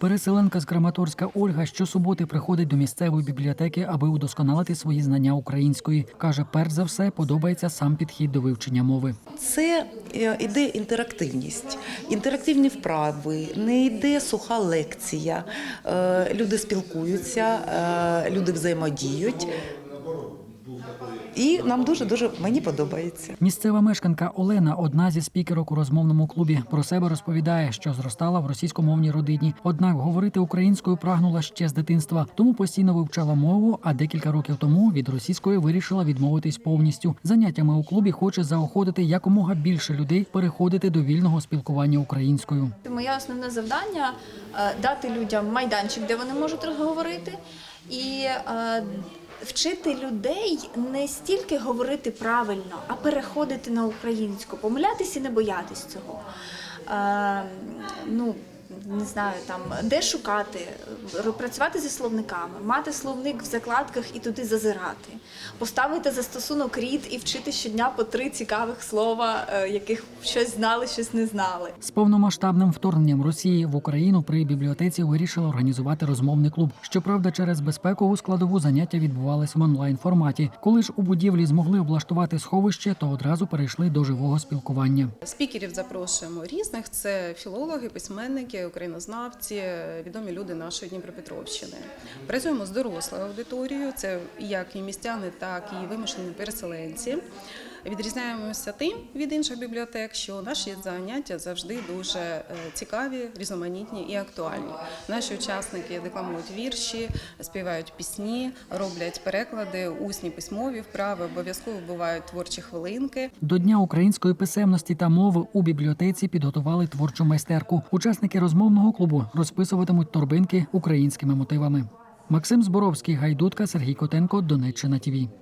Переселенка з Краматорська Ольга щосуботи приходить до місцевої бібліотеки, аби удосконалити свої знання української. каже, перш за все подобається сам підхід до вивчення мови. Це е, іде інтерактивність, інтерактивні вправи, не йде суха лекція. Е, Люди спілкуються, е, люди взаємодіють. І нам дуже дуже мені подобається. Місцева мешканка Олена, одна зі спікерок у розмовному клубі, про себе розповідає, що зростала в російськомовній родині. Однак говорити українською прагнула ще з дитинства, тому постійно вивчала мову. А декілька років тому від російської вирішила відмовитись повністю. Заняттями у клубі хоче заохотити якомога більше людей переходити до вільного спілкування українською. Моє основне завдання е, дати людям майданчик, де вони можуть говорити, і е, вчити людей не стільки говорити правильно, а переходити на українську, помилятися і не боятись цього. Е, ну, не знаю, там де шукати, працювати зі словниками, мати словник в закладках і туди зазирати, поставити застосунок рід і вчити щодня по три цікавих слова, е, яких щось знали, щось не знали. З повномасштабним вторгненням Росії в Україну при бібліотеці вирішили організувати розмовний клуб. Щоправда, через безпекову складову заняття відбувались в онлайн форматі. Коли ж у будівлі змогли облаштувати сховище, то одразу перейшли до живого спілкування. Спікерів запрошуємо різних: це філологи, письменники, українознавці, відомі люди нашої Дніпропетровщини. Працюємо з дорослою аудиторією, це як і містяни, так і вимушені переселенці. Відрізняємося тим від інших бібліотек, що наші заняття завжди дуже е, цікаві, різноманітні і актуальні. Наші учасники декламують вірші, співають пісні, роблять переклади, усні письмові вправи, обов'язково бувають творчі хвилинки. До Дня української писемності та мови у бібліотеці підготували творчу майстерку. Учасники розмовного клубу розписуватимуть торбинки українськими мотивами. Максим Зборовський, Гайдутка, Сергій Котенко, Донеччина ТІВІ.